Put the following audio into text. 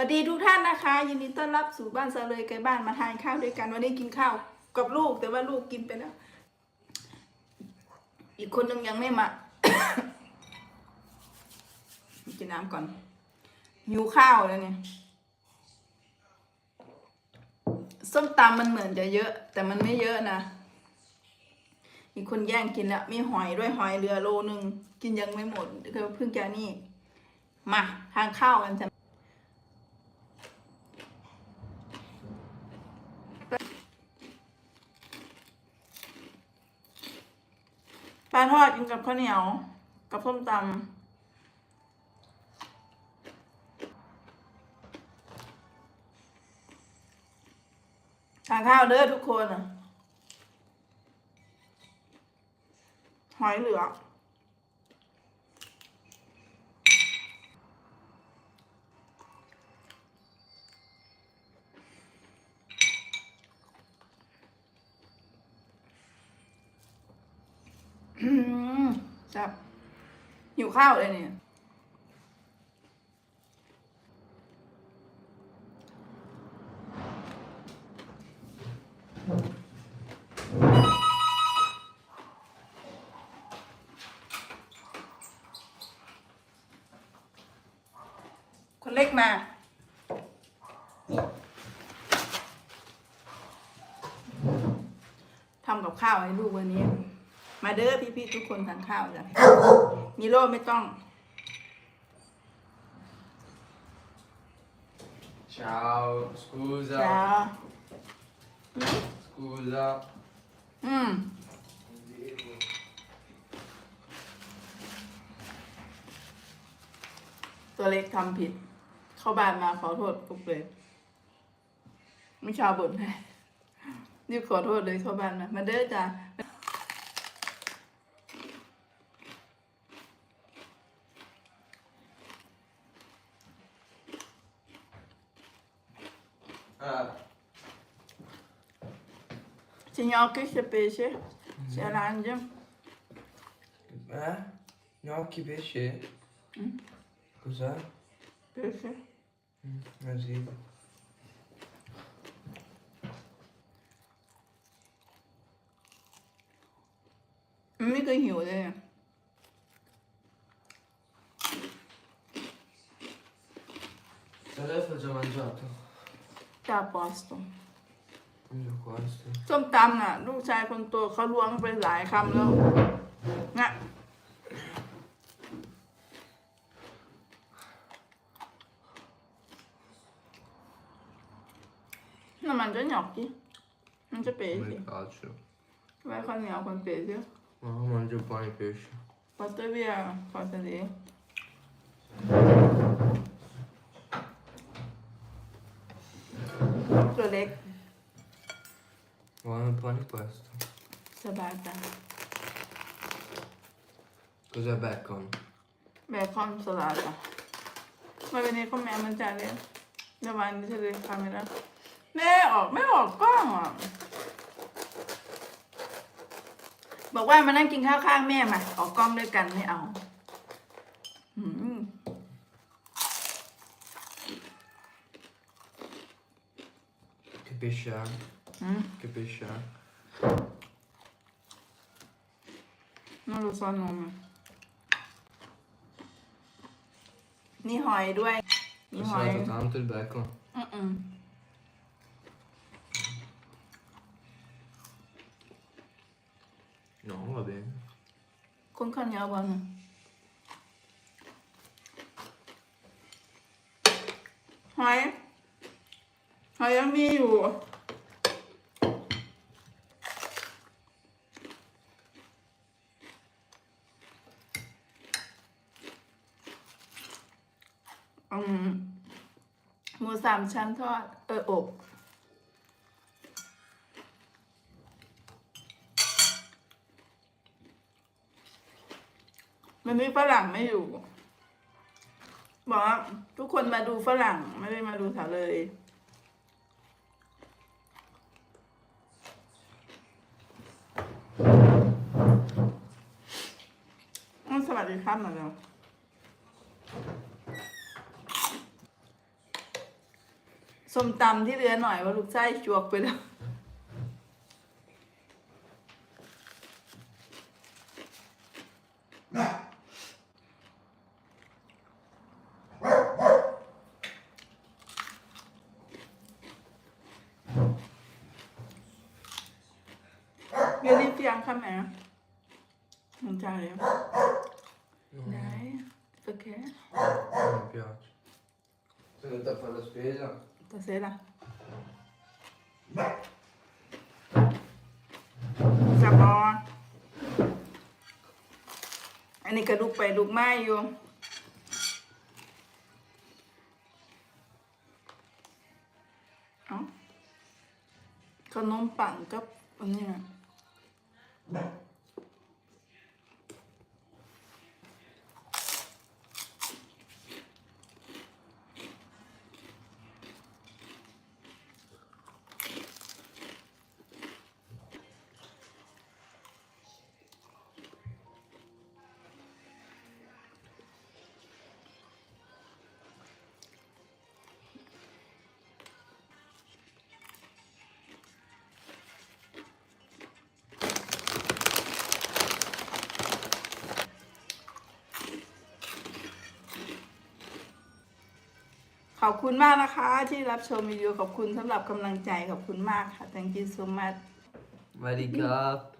วัสดีทุกท่านนะคะยินดีต้อนรับสู่บ้านเซเลยไกลบ้านมาทานข้าวด้วยกันวันนี้กินข้าวกับลูก แต่ว่าลูกกินไปแล้ว อีกคนหนึงยังไม่มา กินน้ำก่อนหิวข้าวแล้วเนี่ยส้มตำมันเหมือนจะเยอะ แต่มันไม่เยอะนะมีคนแย่งกินแล้วมีหอยด้วยหอยเรือโลนึงกินยังไม่หมดก็เพิ่งจะนี่มาทานข้าวกันจ้ะ ลาทอดกินกับข้าวเหนียว กับส้มตำทานข้าวเด้อทุกคนหอยเหลือม จับหิวข้าวเลยเนี่ยคนเล็กมาทำกับข้าวให้ลูกวันนี้ มาเด้อพี่ๆทุกคนทานข้าวจ้ะมีโล่ไม่ต้อง Ciao, scusa, จ้า scusa. อืมตัวเล็กทำผิด เข้าบ้านมาขอโทษปุ๊บเลย ไม่ชาวบ่นให้รีบขอโทษเลยเข้าบ้านมามาเด้อจ้า Ah. Seni alkışla Serencim. Ha? Ne o ki beşi? Hı? Güzel. Beşi. Hı, güzel. Mấy cái nhiều đây à? Telefon zamanı attım. ะ Adesso ho già mangiato. จ้าปอสต Mangio questo. ส้มตำน่ะ ลูกชายคนโตเขาล้วงไปหลายคำแล้วงะน้ำมันจะหยอกจิมันจะเป๋สิ Mi piace. ไว้ข้าวเหนียวคนเป๋สิ Ma io mangio ตเตอร์เบียขอเสนอตัวเล็ก Buono pane questo. สบายจัง Cos'è bacon? เบคอนสลัดอะมาวันนี้ก็แม่มันจะเล่นเดี๋ยววันนี้จะเล่นคาเมล่าแม่ออกไม่ออกกล้องอะ บอกว่ามานั่งกินข้าวข้างแม่มา ออกกล้องด้วยกันไม่เอาอืม Che pesce è? อืม Che pesce è? น่ารู้ซ้อนนมอะนี่หอยด้วย Ho นี่หอย salato tanto il bacon. อืมอืม No, va bene. คนข้าวเหนียวบอลน่ะหอยหอยยังมีอยู่ อืมหมูสามชั้นทอด เอออบมันมีฝรั่งไม่อยู่ บอกว่าทุกคนมาดูฝรั่งไม่ได้มาดูสาวเลย อืมสวัสดีครับหน่อยเร็วส้มตำที่เหลือหน่อยว่าลูกไส้จวกไปแล้ว Vieni fianco a me. Non c'è Dai, perché? Non mi piace. Sei venuta a fare la spesa? Stasera. Sabon อันนี้กระดูกไปดูกไม้อยู่ เอ้าขนมปังกับอันนี้ ขอบคุณมากนะคะ ที่รับชมวิดีโอขอบคุณสำหรับกำลังใจขอบคุณมากค่ะ thank you so much สวัสดีครับ